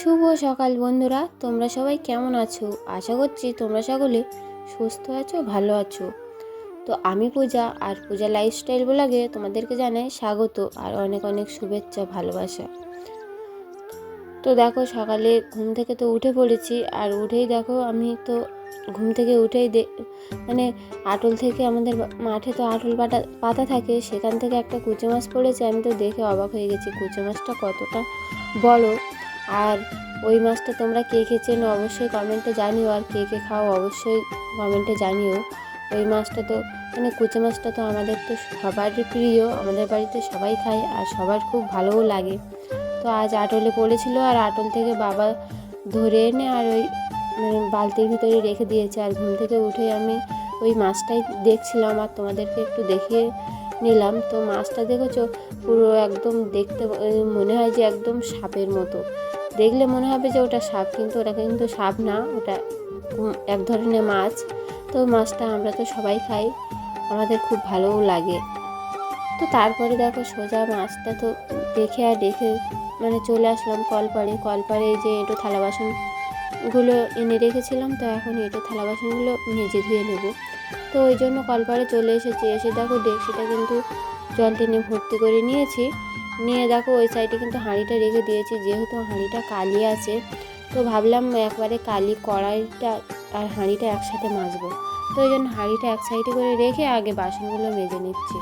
শুভ সকাল বন্ধুরা, তোমরা সবাই কেমন আছো? আশা করছি তোমরা সকলে সুস্থ আছো, ভালো আছো। তো আমি পূজা, আর পূজা লাইফস্টাইল ব্লগে তোমাদেরকে জানাই স্বাগত, আর অনেক অনেক শুভেচ্ছা, ভালোবাসা। তো দেখো, সকালে ঘুম থেকে তো উঠে পড়েছি, আর উঠেই দেখো, আমি তো ঘুম থেকে উঠেই দে মানে আটল থেকে আমাদের মাঠে তো আটল পাটা, পাতা থাকে, সেখান থেকে একটা কুচো মাছ পড়েছে, আমি তো দেখে অবাক হয়ে গেছি, কুচো মাছটা কতটা বড়। আর ওই মাছটা তোমরা কে চেনো অবশ্যই কমেন্টে জানিও, আর কে কে খাও অবশ্যই কমেন্টে জানিও। ওই মাছটা তো মানে কুচো মাছটা তো আমাদের তো সবারই প্রিয়, আমাদের বাড়িতে সবাই খায় আর সবার খুব ভালোও লাগে। তো আজ আটলে পড়েছিল আর আটল থেকে বাবা ধরে এনে আর ওই মানে বালতির ভিতরে রেখে দিয়েছে আর ঘুম থেকে উঠে আমি ওই মাছটাই দেখছিলাম আর তোমাদেরকে একটু দেখিয়ে নিলাম। তো মাছটা দেখেছ? পুরো একদম দেখতে, মনে হয় যে একদম সাপের মতো। দেখলে মনে হবে যে ওটা সাপ, কিন্তু ওটা কিন্তু সাপ না, ওটা এক ধরনের মাছ। তো মাছটা আমরা তো সবাই খাই, আমাদের খুব ভালোও লাগে। তো তারপরে দেখো সোজা মাছটা তো দেখে আর দেখে মানে চলে আসলাম কলপাড়ে। কলপাড়ে এই যে এঁটো থালা বাসনগুলো এনে রেখেছিলাম, তো এখন এঁটো থালা বাসনগুলো নিজে ধুয়ে নেব। তো ওই জন্য কলপাড়ে চলে এসেছি। এসে দেখো ডেকসিটা কিন্তু জল টেনে ভর্তি করে নিয়েছি। নিয়ে দেখো, ওই সাইডে কিন্তু হাঁড়িটা রেখে দিয়েছি, যেহেতু হাঁড়িটা কালি আছে, তো ভাবলাম একবারে কালি কড়াইটা আর হাঁড়িটা একসাথে মাজবো। তো ওই জন্য হাঁড়িটা এক সাইডে করে রেখে আগে বাসনগুলো মেজে নিচ্ছি।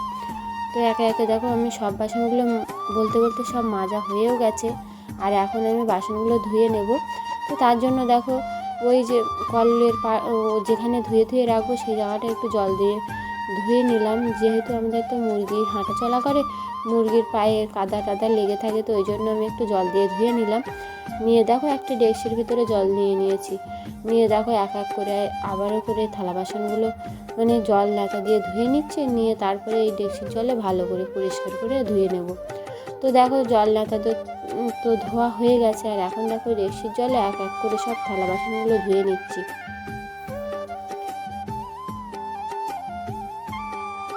তো একে একে দেখো, আমি সব বাসনগুলো বলতে বলতে সব মাজা হয়েও গেছে, আর এখন আমি বাসনগুলো ধুয়ে নেব। তো তার জন্য দেখো, ওই যে কলের পা যেখানে ধুয়ে ধুয়ে রাখব, সেই জায়গাটা একটু জল দিয়ে ধুয়ে নিলাম। যেহেতু আমাদের তো মুরগি হাঁটা চলা করে মুরগির পায়ে কাদা টাদা লেগে থাকে, তো ওই জন্য আমি একটু জল দিয়ে ধুয়ে নিলাম। নিয়ে দেখো একটা ডেকসির ভিতরে জল নিয়ে নিয়েছি। নিয়ে দেখো এক এক করে আবারও করে থালা বাসনগুলো মানে জল লেখা দিয়ে ধুয়ে নিচ্ছি, নিয়ে তারপরে এই ডেকসির জলে ভালো করে পরিষ্কার করে ধুয়ে নেব। তো দেখো জল লেখা তো তো ধোয়া হয়ে গেছে, আর এখন দেখো ডেকসির জলে এক এক করে সব থালা বাসনগুলো ধুয়ে নিচ্ছি।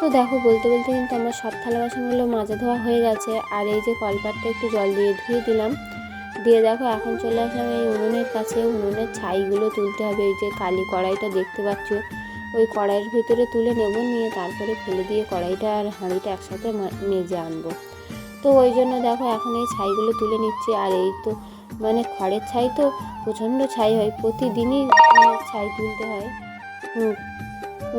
তো দেখো, বলতে বলতে কিন্তু আমার সব থালা বাসনগুলো মাজা ধোয়া হয়ে গেছে। আর এই যে কলপাটটা একটু জল দিয়ে ধুয়ে দিলাম। দিয়ে দেখো, এখন চলে আসলাম এই উনুনের কাছে। উনুনের ছাইগুলো তুলতে হবে। এই যে কালি কড়াইটা দেখতে পাচ্ছ। ওই কড়াইয়ের ভিতরে তুলে নেব, নিয়ে তারপরে ফেলে দিয়ে কড়াইটা আর হাঁড়িটা একসাথে মেজে আনব। তো ওই জন্য দেখো, এখন এই ছাইগুলো তুলে নিচ্ছি। আর এই তো মানে খড়ের ছাই তো প্রচণ্ড ছাই হয়। প্রতিদিনই মানে ছাই তুলতে হয়।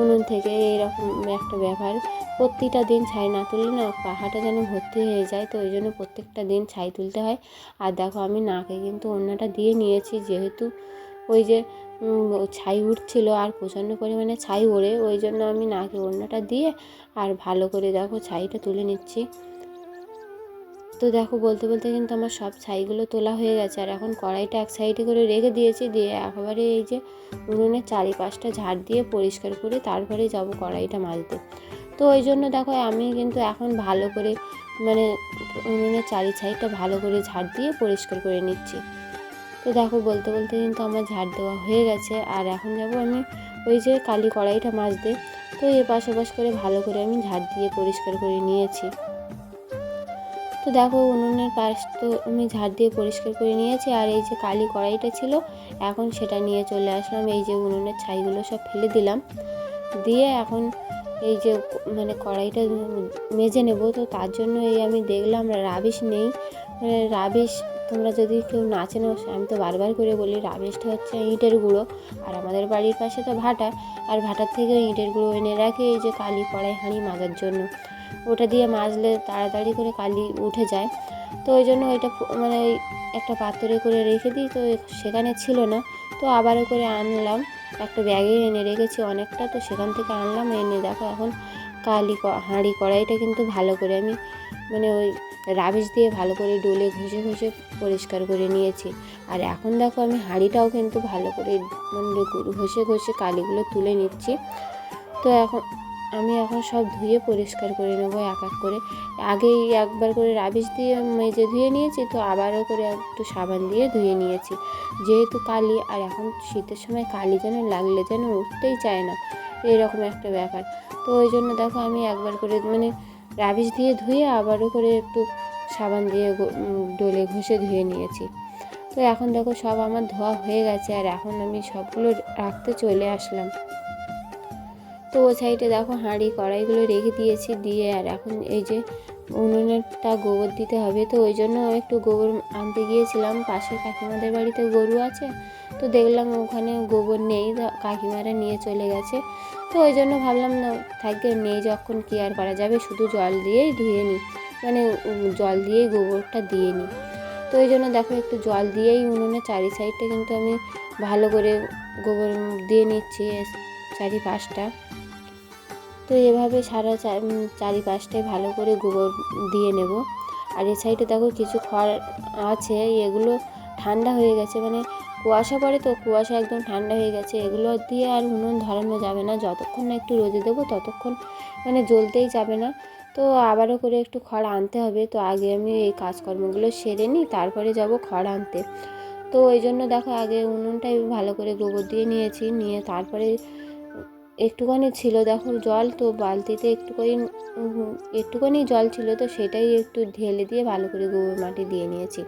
উনুন থেকে এইরকম একটা ব্যাপার প্রত্যেকটা দিন ছাই না তুললে না পাহাটা যেন ভর্তি হয়ে যায়, তো ওই জন্য প্রত্যেকটা দিন ছাই তুলতে হয়। আর দেখো আমি নাকে কিন্তু অন্যটা দিয়ে নিয়েছি, যেহেতু ওই যে ছাই উঠছিল আর প্রচণ্ড পরিমাণে ছাই ওড়ে, ওই জন্য আমি নাকে অন্যটা দিয়ে আর ভালো করে দেখো ছাইটা তুলে নিচ্ছি। তো দেখো বলতে বলতে কিন্তু আমার সব ছাইগুলো তোলা হয়ে গেছে। আর এখন কড়াইটা এক সাইডে করে রেখে দিয়েছি, দিয়ে একেবারে এই যে উনুনের চারিপাশটা ঝাড় দিয়ে পরিষ্কার করে তারপরে যাব কড়াইটা মাজতে। তো ওই জন্য দেখো আমি কিন্তু এখন ভালো করে মানে উনুনের চারি সাইডটা ভালো করে ঝাড় দিয়ে পরিষ্কার করে নিচ্ছি। তো দেখো বলতে বলতে কিন্তু আমার ঝাড় দেওয়া হয়ে গেছে। আর এখন যাব আমি ওই যে কালি কড়াইটা মাজতে। তো এ পাশ ওপাশ করে ভালো করে আমি ঝাড় দিয়ে পরিষ্কার করে নিয়েছি। তো দেখো উনুনের পাশ তো আমি ঝাড় দিয়ে পরিষ্কার করে নিয়েছি, আর এই যে কালি কড়াইটা ছিল, এখন সেটা নিয়ে চলে আসলাম। এই যে উনুনের ছাইগুলো সব ফেলে দিলাম। দিয়ে এখন এই যে মানে কড়াইটা মেজে নেব। তো তার জন্য এই আমি দেখলাম রাবিশ নেই। মানে রাবিশ তোমরা যদি কেউ না চেনো, আমি তো বারবার করে বলি রাবিশটা হচ্ছে ইঁটের গুঁড়ো। আর আমাদের বাড়ির পাশে তো ভাটা, আর ভাটার থেকে ইঁটের গুঁড়ো এনে রাখে এই যে কালি কড়াই হাঁড়ি মাজার জন্য। ওটা দিয়ে মাজলে তাড়াতাড়ি করে কালি উঠে যায়। তো ওই জন্য ওইটা মানে একটা পাত্রে করে রেখে দিই। তো সেখানে ছিল না। তো আবারও করে আনলাম। একটা ব্যাগে এনে রেখেছি অনেকটা। তো সেখান থেকে আনলাম। এনে দেখো এখন কালি হাঁড়ি কড়াইটা কিন্তু ভালো করে আমি মানে ওই রাবিশ দিয়ে ভালো করে ডলে ঘষে ঘষে পরিষ্কার করে নিয়েছি। আর এখন দেখো আমি হাঁড়িটাও কিন্তু ভালো করে মানে ঘষে ঘষে কালিগুলো তুলে নিচ্ছি। তো এখন আমি এখন সব ধুয়ে পরিষ্কার করে নেব এক এক করে। আগেই একবার করে রাবিশ দিয়ে মেজে ধুয়ে নিয়েছি, তো আবারও করে একটু সাবান দিয়ে ধুয়ে নিয়েছি। যেহেতু কালি, আর এখন শীতের সময় কালি যেন লাগলে যেন উঠতেই চায় না, এরকম একটা ব্যাপার। তো ওই জন্য দেখো আমি একবার করে মানে রাবিশ দিয়ে ধুয়ে আবারও করে একটু সাবান দিয়ে ডলে ঘষে ধুয়ে নিয়েছি। তো এখন দেখো সব আমার ধোয়া হয়ে গেছে, আর এখন আমি সবগুলো রাখতে চলে আসলাম। তো ও সাইডে দেখো হাঁড়ি, কড়াইগুলো রেখে দিয়েছি দিয়ে, আর এখন এই যে উনুনেরটা গোবর দিতে হবে। তো ওই জন্য একটু গোবর আনতে গিয়েছিলাম পাশে কাকিমাদের বাড়িতে গরু আছে। তো দেখলাম ওখানে গোবর নেই কাকিমারা নিয়ে চলে গেছে। তো ওই জন্য ভাবলাম, না থাকবে নেই যখন কি আর করা যাবে? শুধু জল দিয়েই ধুয়ে নিই। মানে জল দিয়েই গোবরটা দিয়ে নিই। তো ওই জন্য দেখো একটু জল দিয়েই উনুনে চারি সাইডটা কিন্তু আমি ভালো করে গোবর দিয়ে নিচ্ছি, চারি পাঁচটা তো এভাবে সারা চা- উম, চারিপাশটায় ভালো করে গোবর দিয়ে নেব। আর এই সাইডে দেখো কিছু খড় আছে এগুলো ঠান্ডা হয়ে গেছে মানে কুয়াশা পড়ে তো কুয়াশা একদম ঠান্ডা হয়ে গেছে। এগুলো দিয়ে আর উনুন ধরানো যাবে না যতক্ষণ না একটু রোদে দেবো ততক্ষণ মানে জ্বলতেই যাবে না। তো আবারও করে একটু খড় আনতে হবে তো আগে আমি এই কাজকর্মগুলো সেরে নিই তারপরে যাব খড় আনতে। তো ওই জন্য দেখো আগে উনুনটাই ভালো করে গোবর দিয়ে নিয়েছি নিয়ে তারপরে একটুখানি ছিল, দেখো জল তো বালতিতে একটুখানি একটুখানি জল ছিল তো সেটাই একটু ঢেলে দিয়ে ভালো করে গোবর মাটি দিয়ে নিয়েছি।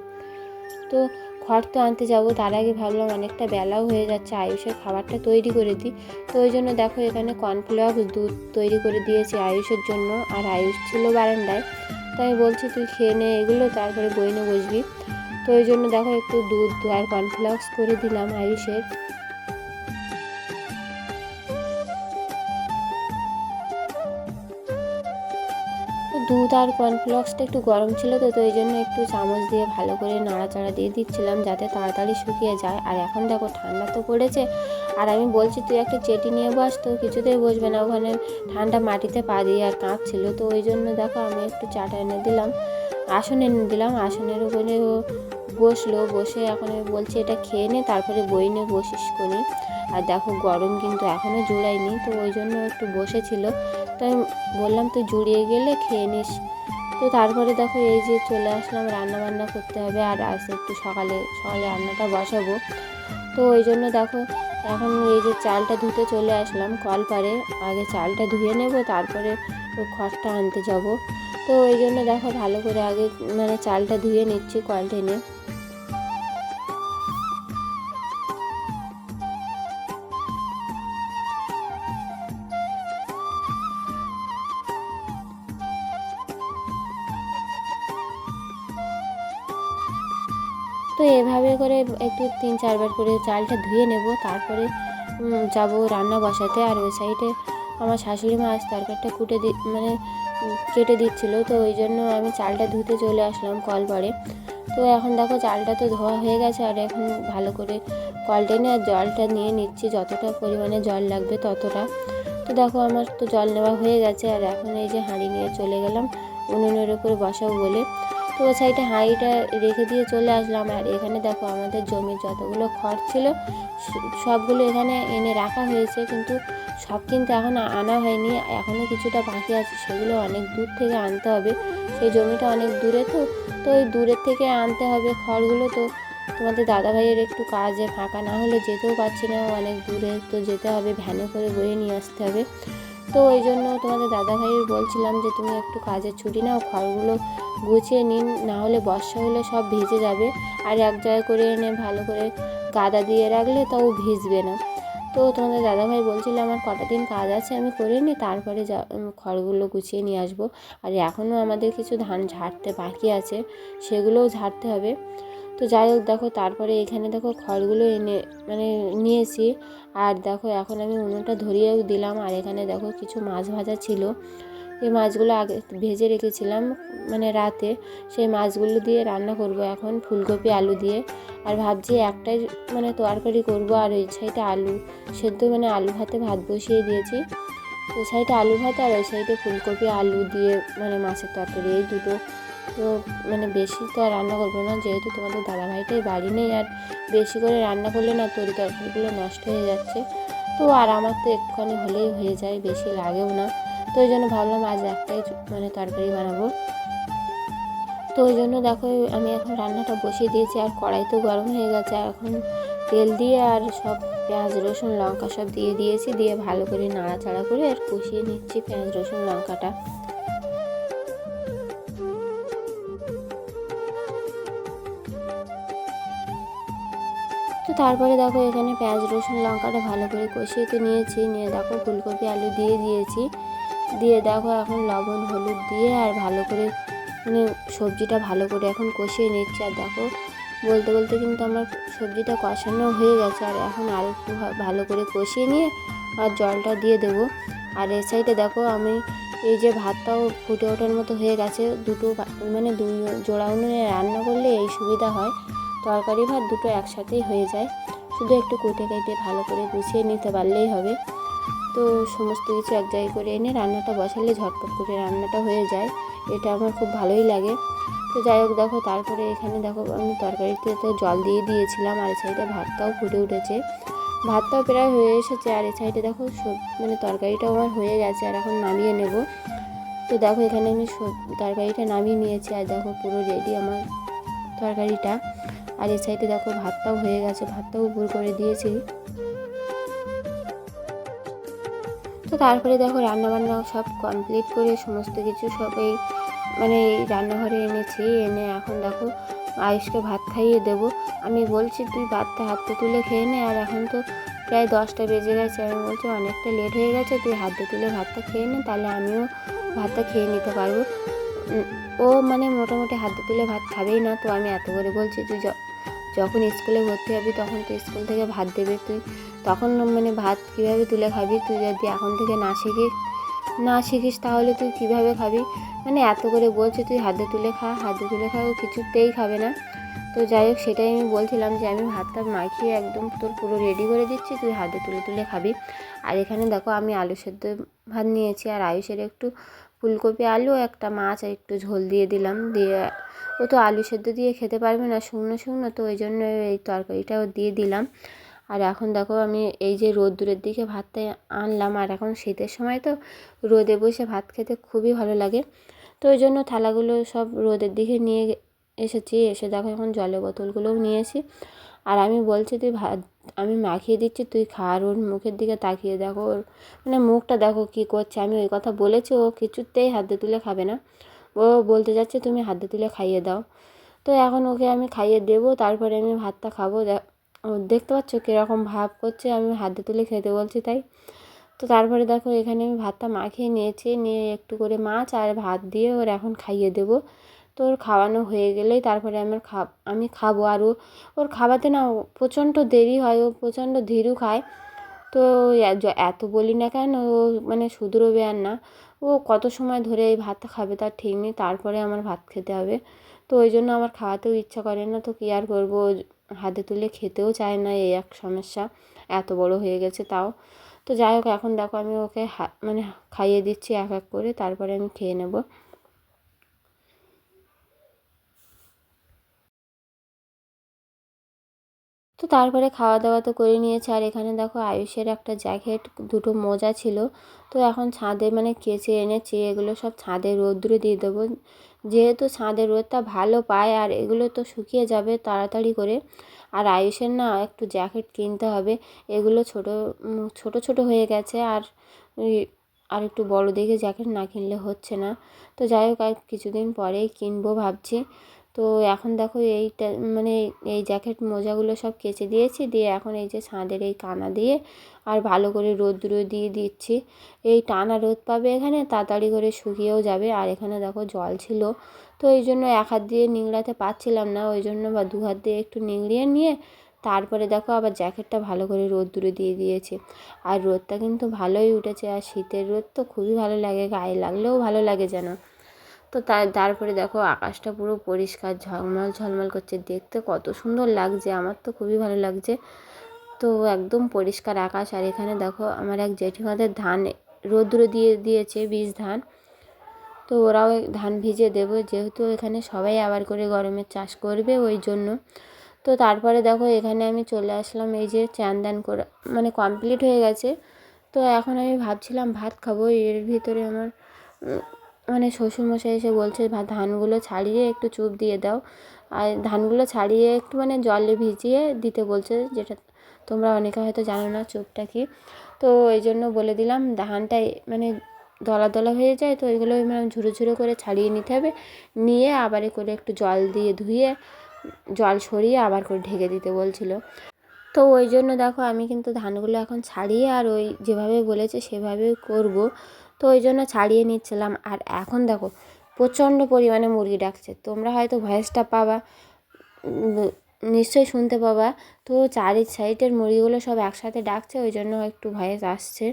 তো খড় তো আনতে যাব, তার আগে ভাবলাম অনেকটা বেলাও হয়ে যাচ্ছে, আয়ুষের খাবারটা তৈরি করে দিই। তো ওই জন্য দেখো এখানে কর্নফ্লাওয়ার দুধ তৈরি করে দিয়েছি আয়ুষের জন্য, আর আয়ুষ ছিল বারান্দায়। তো আমি বলছি, তুই খেয়ে নে এগুলো, তারপরে বইনে বসবি। তো ওই জন্য দেখো একটু দুধ আর কর্নফ্লাক্স করে দিলাম আয়ুষের। দুধ আর কর্নফ্লেক্সটা একটু গরম ছিল তো তো এই জন্য একটু চামচ দিয়ে ভালো করে নাড়াচাড়া দিয়ে দিচ্ছিলাম যাতে তাড়াতাড়ি শুকিয়ে যায়। আর এখন দেখো ঠান্ডা তো পড়েছে। আর আমি বলছি, তুই একটা চেটি নিয়ে বস, তো কিছুতেই বসবে না। ওখানে ঠান্ডা মাটিতে পা দিয়ে আর কাঁপছিল। তো ওই জন্য দেখো আমি একটু চাটা এনে দিলাম। আসন এনে দিলাম। আসনের উপরে ও বসল। বসে এখন বলছে, এটা খেয়ে নে, তারপরে বই নিয়ে বসিস করি আর দেখো, গরম কিন্তু এখনও জুড়ায়নি, তো ওই জন্য একটু বসেছিল। তো বললাম তো জুড়িয়ে গেলে খেয়ে নিস। তো তারপরে দেখো, এই যে চলে আসলাম রান্না বান্না করতে হবে। আর আজ একটু সকালে সকালে রান্নাটা বসাবো। তো ওই জন্য দেখো, এখন এই যে চালটা ধুতে চলে আসলাম কল পারে আগে চালটা ধুয়ে নেব, তারপরে খড়টা আনতে যাব। তো ওই জন্য দেখো ভালো করে আগে মানে চালটা ধুয়ে নিচ্ছি কল টেনে করে একটু তিন চারবার করে চালটা ধুয়ে নেব, তারপরে যাব রান্না বসাতে। আর ওই সাইডে আমার শাশুড়ি মা আজ তরকারিটা কুটে দি মানে কেটে দিচ্ছিল, তো ওই জন্য আমি চালটা ধুতে চলে আসলাম কল পরে। তো এখন দেখো চালটা তো ধোয়া হয়ে গেছে, আর এখন ভালো করে কল টেনে আর জলটা নিয়ে নিচ্ছি, যতটা পরিমাণে জল লাগবে ততটা। তো দেখো আমার তো জল নেওয়া হয়ে গেছে, আর এখন এই যে হাঁড়ি নিয়ে চলে গেলাম, উনুনের উপরে বসাবো বলে। তো ওই সাইডে হাঁড়িটা রেখে দিয়ে চলে আসলাম। আর এখানে দেখো আমাদের জমির যতগুলো খড় ছিল সবগুলো এখানে এনে রাখা হয়েছে। কিন্তু সব কিন্তু এখন আনা হয়নি। এখনও কিছুটা বাকি আছে, সেগুলো অনেক দূর থেকে আনতে হবে। সেই জমিটা অনেক দূরে তো তো ওই দূরের থেকে আনতে হবে খড়গুলো। তো তোমাদের দাদা ভাইয়ের একটু কাজে ফাঁকা না হলে যেতেও পারছি না। অনেক দূরে তো যেতে হবে, ভ্যানে করে বয়ে নিয়ে আসতে হবে। তো ওই জন্য তোমাদের দাদা ভাইয়ের বলছিলাম যে তুমি একটু কাজের ছুটি নাও, খড়গুলো গুছিয়ে নিন, না হলে বর্ষা হলে সব ভিজে যাবে। আর এক জায়গায় করে এনে ভালো করে গাদা দিয়ে রাখলে তাও ভিজবে না। তো তোমাদের দাদাভাই বলছিল, আমার কটা দিন কাজ আছে, আমি করে নিই, তারপরে যা খড়গুলো গুছিয়ে নিয়ে আসব। আর এখনও আমাদের কিছু ধান ঝাড়তে বাকি আছে, সেগুলোও ঝাড়তে হবে। তো যাই হোক, দেখো, তারপরে এখানে দেখো খড়গুলো এনে মানে নিয়েছি। আর দেখো, এখন আমি উনুনটা ধরিয়েও দিলাম। আর এখানে দেখো, কিছু মাছ ভাজা ছিল। এই মাছগুলো আগে ভেজে রেখেছিলাম মানে রাতে। সেই মাছগুলো দিয়ে রান্না করব এখন, ফুলকপি, আলু দিয়ে। আর ভাবছি একটাই মানে তরকারি করব। আর ওই সাইডে আলু, সেদ্ধ মানে আলু ভাতে ভাত বসিয়ে দিয়েছি। ওই সাইডে আলু ভাত আর ওই সাইডে ফুলকপি, আলু দিয়ে মানে মাছের তরকারি। এই দুটো তো মানে বেশি তো আর রান্না করব না, যেহেতু তোমাদের দাদাভাইটাই বাড়ি নেই আর বেশি করে রান্না করলে না তরি তরকারিগুলো নষ্ট হয়ে যাচ্ছে। তো আর আমার তো একটুখানি হলেই হয়ে যায়, বেশি লাগেও না। তো ওই জন্য ভাবলাম আজ একটাই মানে তরকারি বানাবো। তো ওই জন্য দেখো আমি এখন রান্নাটা বসিয়ে দিয়েছি, আর কড়াই তো গরম হয়ে গেছে, আর এখন তেল দিয়ে আর সব পেঁয়াজ, রসুন, লঙ্কা সব দিয়ে দিয়েছি, দিয়ে ভালো করে নাড়াচাড়া করে আর কষিয়ে নিচ্ছি পেঁয়াজ, রসুন, লঙ্কাটা। তারপরে দেখো এখানে পেঁয়াজ, রসুন, লঙ্কাটা ভালো করে কষিয়ে তো নিয়েছি। নিয়ে দেখো ফুলকপি, আলু দিয়ে দিয়েছি। দিয়ে দেখো এখন লবণ, হলুদ দিয়ে আর ভালো করে মানে সবজিটা ভালো করে এখন কষিয়ে নিচ্ছি। আর দেখো বলতে বলতে কিন্তু আমার সবজিটা কষানো হয়ে গেছে। আর এখন আর একটু ভালো করে কষিয়ে নিয়ে আর জলটা দিয়ে দেবো। আর এ সাইডে দেখো আমি এই যে ভাতটাও ফুটে ওঠার মতো হয়ে গেছে, দুটো মানে দুই জোড়া উনুনে রান্না করলে এই সুবিধা হয়। তরকারি ভাত দুটো একসাথেই হয়ে যায়। শুধু একটু কুটে কেটে ভালো করে গুছিয়ে নিতে পারলেই হবে। তো সমস্ত কিছু এক জায়গায় করে এনে রান্নাটা বসালে ঝটপট করে রান্নাটা হয়ে যায়। এটা আমার খুব ভালোই লাগে। তো যাই হোক, দেখো তারপরে এখানে দেখো আমি তরকারিতে তো জল দিয়ে দিয়েছিলাম, আর সাইডে ভাতটাও ফুটে উঠেছে। ভাতটাও প্রায় হয়ে এসেছে, আর এই সাইডে দেখো সব মানে তরকারিটাও আমার হয়ে গেছে, আর এখন নামিয়ে নেব। তো দেখো এখানে আমি তরকারিটা নামিয়ে নিয়েছি, আর দেখো পুরো রেডি আমার তরকারিটা। আর এই সাইডে দেখো ভাতটাও হয়ে গেছে, ভাতটাও উপর করে দিয়েছি। তো তারপরে দেখো রান্নাবান্না সব কমপ্লিট করে সমস্ত কিছু সব এই মানে রান্নাঘরে এনেছি, এনে এখন দেখো আয়ুষকে ভাত খাইয়ে দেবো। আমি বলছি, তুই ভাতটা হাতে তুলে খেয়ে নে। আর এখন তো প্রায় দশটা বেজে গেছে। আমি বলছি, অনেকটা লেট হয়ে গেছে, তুই হাতে তুলে ভাতটা খেয়ে নে, তাহলে আমিও ভাতটা খেয়ে নিতে পারব। ও মানে মোটামুটি হাতে তুলে ভাত খাবেই না। তো আমি এত করে বলছি, তুই যখন স্কুলে ভর্তি হবি, তখন তুই স্কুল থেকে ভাত দেবে তুই। তখন মানে ভাত কীভাবে তুলে খাবি? তুই যদি এখন থেকে না শিখিস না শিখিস তাহলে তুই কীভাবে খাবি? মানে এত করে বলছে, তুই হাতে তুলে খা, হাতে তুলে খা, ও কিছুতেই খাবে না। তো যাই হোক, সেটাই আমি বলছিলাম যে আমি ভাতটা মাখিয়ে একদম তোর পুরো রেডি করে দিচ্ছি, তুই হাতে তুলে তুলে খাবি। আর এখানে দেখো, আমি আলু সেদ্ধ ভাত নিয়েছি, আর আয়ুষের একটু ফুলকপি আলু, একটা মাছ আর একটু ঝোল দিয়ে দিলাম। দিয়ে ও তো আলু সেদ্ধ দিয়ে খেতে পারবে না, শুকনো শুকনো, তো ওই জন্য এই তরকারিটাও দিয়ে দিলাম। আর এখন দেখো আমি এই যে রোদ্দুরের দিকে ভাতটা আনলাম, আর এখন শীতের সময় তো রোদে বসে ভাত খেতে খুবই ভালো লাগে। তো ওই জন্য থালাগুলো সব রোদের দিকে নিয়ে এসেছি, এসে দেখো এখন জলের বোতলগুলোও নিয়েছি আর আমি বলছি, তুই ভাত, আমি মাখিয়ে দিচ্ছি, তুই খা। আর ওর মুখের দিকে তাকিয়ে দেখো, ওর মানে মুখটা দেখো কী করছে। আমি ওই কথা বলেছি, ও কিছুতেই হাতে তুলে খাবে না। ও বলতে যাচ্ছে, তুমি হাতে তুলে খাইয়ে দাও। তো এখন ওকে আমি খাইয়ে দেবো, তারপরে আমি ভাতটা খাব। দেখতে পাচ্ছ কীরকম ভাব করছে, আমি হাতে তুলে খেতে বলছি তাই। তো তারপরে দেখো, এখানে আমি ভাতটা মাখিয়ে নিয়েছি, নিয়ে একটু করে মাছ আর ভাত দিয়ে ওর এখন খাইয়ে দেবো। তো ওর খাওয়ানো হয়ে গেলেই তারপরে আমার খা, আমি খাব। আর ওর খাওয়াতে না প্রচণ্ড দেরি হয়, ও প্রচণ্ড ধীরু খায়। তো এত বলি না কেন, ও মানে শুধরোবে আর না। ও কত সময় ধরে এই ভাতটা খাবে তার ঠিক নেই, তারপরে আমার ভাত খেতে হবে। তো ওই জন্য আমার খাওয়াতেও ইচ্ছা করে না, তো কী আর করব? হাতে তুলে খেতেও চায় না, এই এক সমস্যা। এত বড় হয়ে গেছে তাও। তো যাই হোক, এখন দেখো আমি ওকে হা মানে খাইয়ে দিচ্ছি এক এক করে, তারপরে আমি খেয়ে নেব। তো তারপরে খাওয়া দাওয়া তো করে নিয়েছে। আর এখানে দেখো আয়ুষের একটা জ্যাকেট, দুটো মোজা ছিল। তো এখন ছাদে মানে কেচে এনেছি এগুলো সব ছাদে রোদ্দুরে দিয়ে দেবো। যেহেতু ছাদের রোদটা ভালো পায় আর এগুলো তো শুকিয়ে যাবে তাড়াতাড়ি করে। আর আয়ুষের না একটু জ্যাকেট কিনতে হবে। এগুলো ছোটো ছোটো ছোটো হয়ে গেছে। আর আর একটু বড় দেখে জ্যাকেট না কিনলে হচ্ছে না। তো যাই হোক, আর কিছুদিন পরেই কিনবো ভাবছি। তো এখন দেখো এইটা মানে এই জ্যাকেট মোজাগুলো সব কেচে দিয়েছি, দিয়ে এখন এই যে ছাদের এই কানা দিয়ে আর ভালো করে রোদ্দুরে দিয়ে দিচ্ছি। এই টানা রোদ পাবে এখানে, তাড়াতাড়ি করে শুকিয়েও যাবে। আর এখানে দেখো জল ছিল, তো এই জন্য এক হাত দিয়ে নিংড়াতে পারছিলাম না, ওই জন্য বা দু হাত দিয়ে একটু নিংড়িয়ে নিয়ে তারপরে দেখো আবার জ্যাকেটটা ভালো করে রোদ্দুরে দিয়ে দিয়েছে। আর রোদটা কিন্তু ভালোই উঠেছে, আর শীতের রোদ তো খুবই ভালো লাগে, গায়ে লাগলেও ভালো লাগে যেন। তো তার, তারপরে দেখো আকাশটা পুরো পরিষ্কার, ঝলমল ঝলমল করছে। দেখতে কত সুন্দর লাগছে, আমার তো খুবই ভালো লাগছে। তো একদম পরিষ্কার আকাশ, আর এখানে দেখো আমার এক জেঠিমাদের ধান রোদ্দুরে দিয়ে দিয়েছে, বীজ ধান। তো ওরাও ধান ভিজে দেবো, যেহেতু এখানে সবাই আবার করে গরমের চাষ করবে ওই জন্য। তো তারপরে দেখো এখানে আমি চলে আসলাম, এই যে চান করে মানে কমপ্লিট হয়ে গেছে। তো এখন আমি ভাবছিলাম ভাত খাব, এর ভিতরে আমার মানে শ্বশুরমশাই এসে বলছে ধানগুলো ছাড়িয়ে একটু চুপ দিয়ে দাও। আর ধানগুলো ছাড়িয়ে একটু মানে জলে ভিজিয়ে দিতে বলছে, যেটা তোমরা অনেকে হয়তো জানো না চুপটা কি। তো এই জন্য বলে দিলাম, ধানটা মানে দলা দলা হয়ে যায়, তো এগুলো মানে ঝুরো ঝুরো করে ছাড়িয়ে নিতে হবে। নিয়ে আবার করে একটু জল দিয়ে ধুয়ে, জল সরিয়ে আবার করে ঢেকে দিতে বলছিল। তো ওই জন্য দেখো, আমি কিন্তু ধানগুলো এখন ছাড়িয়ে আর ওই যেভাবে বলেছে সেভাবে করব। তো ওই জন্য ছাড়িয়ে নিচ্ছিলাম। আর এখন দেখো, প্রচণ্ড পরিমাণে মুরগি ডাকছে। তোমরা হয়তো ভয়েসটা পাবা নিশ্চয়ই শুনতে পাবা। তো চারি সাইডের মুরগিগুলো সব একসাথে ডাকছে, ওই জন্য একটু ভয়েস আসছে।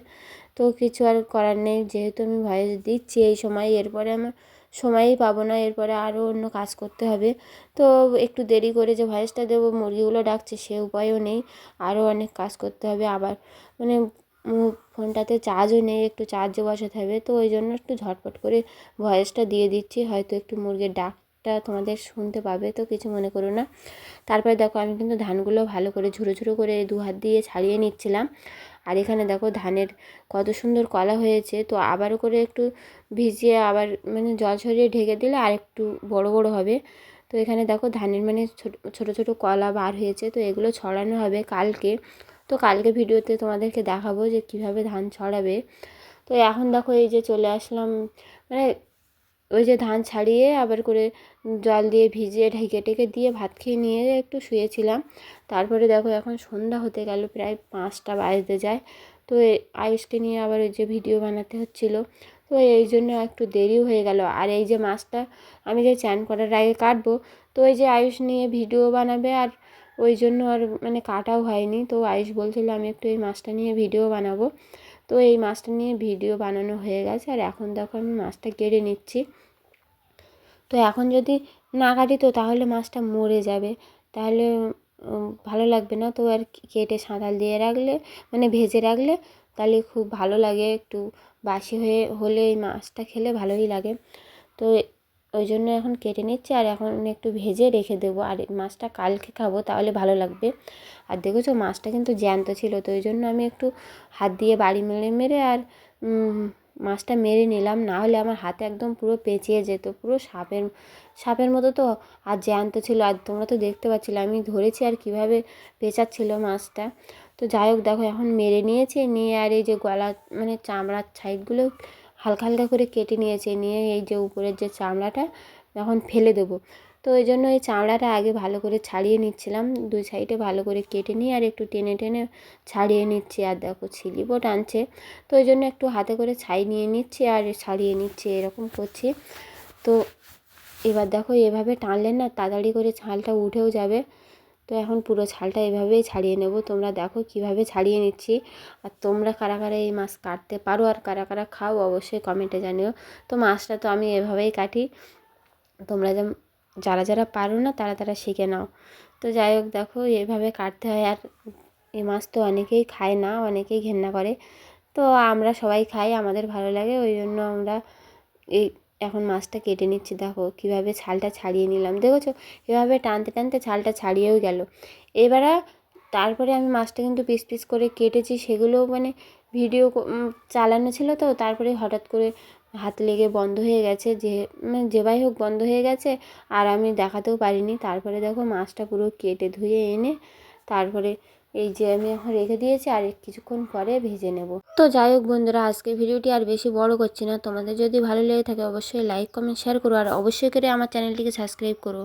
তো কিছু আর করার নেই, যেহেতু আমি ভয়েস দিচ্ছি এই সময়, এরপরে আমার সময়ই পাবো না, এরপরে আরও অন্য কাজ করতে হবে। তো একটু দেরি করে যে ভয়েসটা দেবো, মুরগিগুলো ডাকছে সে উপায়ও নেই। আরও অনেক কাজ করতে হবে, আবার মানে ফোনটাতে চার্জও নেই, একটু চার্জে বসাতে হবে, তো ওই জন্য একটু ঝটপট করে ভয়েসটা দিয়ে দিচ্ছি, হয়তো একটু মুরগির ডাকটা তোমাদের শুনতে পাবে, তো কিছু মনে করো না। তারপরে দেখো আমি কিন্তু ধানগুলো ভালো করে ঝুরো ঝুরো করে দু হাত দিয়ে ছাড়িয়ে নিচ্ছিলাম। আর এখানে দেখো ধানের কত সুন্দর কলা হয়েছে, তো আবারও করে একটু ভিজিয়ে আবার মানে জল ছড়িয়ে ঢেকে দিলে আর একটু বড় বড় হবে। তো এখানে দেখো ধানের মানে ছোটো ছোটো কলা বার হয়েছে, তো এগুলো ছড়ানো হবে কালকে। তো কালকে ভিডিওতে তোমাদেরকে দেখাবো যে কীভাবে ধান ছড়াবে। তো এখন দেখো এই যে চলে আসলাম মানে ওই যে ধান ছাড়িয়ে আবার করে জল দিয়ে ভিজিয়ে ঢেকে টেকে দিয়ে ভাত খেয়ে নিয়ে একটু শুয়েছিলাম। তারপরে দেখো এখন সন্ধ্যা হতে গেল, প্রায় পাঁচটা বাজতে যায়। তো আয়ুষকে নিয়ে আবার ওই যে ভিডিও বানাতে হচ্ছিল। তো এই জন্য একটু দেরিও হয়ে গেল। আর এই যে মাছটা আমি যে চান করার আগে কাটবো, তো ওই যে আয়ুষ নিয়ে ভিডিও বানাবে আর ওই জন্য আর মানে কাটাও হয়নি। তো আয়ুষ বলছিল, আমি একটু এই মাছটা নিয়ে ভিডিও বানাবো। তো এই মাছটা নিয়ে ভিডিও বানানো হয়ে গেছে আর এখন দেখো আমি মাছটা কেড়ে নিচ্ছি। তো এখন যদি না কাটি তো তাহলে মাছটা মরে যাবে। তাহলে ভালো লাগবে না। তো আর কেটে সাঁতাল দিয়ে রাখলে মানে ভেজে রাখলে তাহলে খুব ভালো লাগে। একটু বাসি হয়ে হলে এই মাছটা খেলে ভালোই লাগে। তো ওই জন্য এখন কেটে নিচ্ছি আর এখন একটু ভেজে রেখে দেবো। আর মাছটা কালকে খাব, তাহলে ভালো লাগবে। আর দেখেছ, মাছটা কিন্তু জ্যান্ত ছিল, তো ওই জন্য আমি একটু হাত দিয়ে বাড়ি মেরে মেরে আর মাছটা মেরে নিলাম। না হলে আমার হাতে একদম পুরো পেঁচিয়ে যেত, পুরো সাপের সাপের মতো তো আর জ্যান্ত ছিল। আর তোমরা তো দেখতে পাচ্ছিলে, আমি ধরেছি আর কীভাবে পেঁচাচ্ছিল মাছটা। তো যাই হোক, দেখো, এখন মেরে নিয়েছে। নিয়ে আর এই যে গলা মানে চামড়ার সাইডগুলো হালকা হালকা করে কেটে নিয়েছে, নিয়ে এই যে উপরের যে চামড়াটা, এখন ফেলে দেবো। তো ওই জন্য এই চামড়াটা আগে ভালো করে ছাড়িয়ে নিচ্ছিলাম, দুই সাইডে ভালো করে কেটে নিয়ে আর একটু টেনে টেনে ছাড়িয়ে নিচ্ছি। আর দেখো ছিলিপও টানছে, তো ওই জন্য একটু হাতে করে ছাই নিয়ে নিচ্ছি আর ছাড়িয়ে নিচ্ছি, এরকম করছি। তো এবার দেখো এভাবে টানলে না, তাড়াতাড়ি করে ছালটা উঠেও যাবে। তো এখন পুরো ছালটা এভাবেই ছাড়িয়ে নেব। তোমরা দেখো কীভাবে ছাড়িয়ে নিচ্ছি। আর তোমরা কারা কারা এই মাছ কাটতে পারো আর কারা কারা খাও অবশ্যই কমেন্টে জানিও। তো মাছটা তো আমি এভাবেই কাটি। তোমরা যারা যারা পারো না তারা তারা শিখে নাও। তো যাই হোক দেখো এভাবে কাটতে হয় আর এই মাছ তো অনেকেই খায় না, অনেকেই ঘেন্না করে। তো আমরা সবাই খাই, আমাদের ভালো লাগে। ওই জন্য আমরা এই এখন মাছটা কেটে নিচ্ছি, দেখো কীভাবে ছালটা ছাড়িয়ে নিলাম। দেখেছ? এভাবে টানতে টানতে ছালটা ছাড়িয়েও গেল। এবারে তারপরে আমি মাছটা কিন্তু পিস পিস করে কেটেছি সেগুলো মানে ভিডিও চালানো ছিল তো, তারপরে হঠাৎ করে হাত লেগে বন্ধ হয়ে গেছে, যে মানে যেভাবে হোক বন্ধ হয়ে গেছে, আর আমি দেখাতেও পারিনি। তারপরে দেখো মাছটা পুরো কেটে ধুয়ে এনে তারপরে এই যে আমি এখন রেখে দিয়েছি, আর কিছুক্ষণ পরে ভেজে নেব। তো যাই হোক বন্ধুরা, আজকে ভিডিওটি আর বেশি বড় করছি না। তোমাদের যদি ভালো লেগে থাকে, অবশ্যই লাইক কমেন্ট শেয়ার করো, আর অবশ্যই করে আমার চ্যানেলটিকে সাবস্ক্রাইব করো।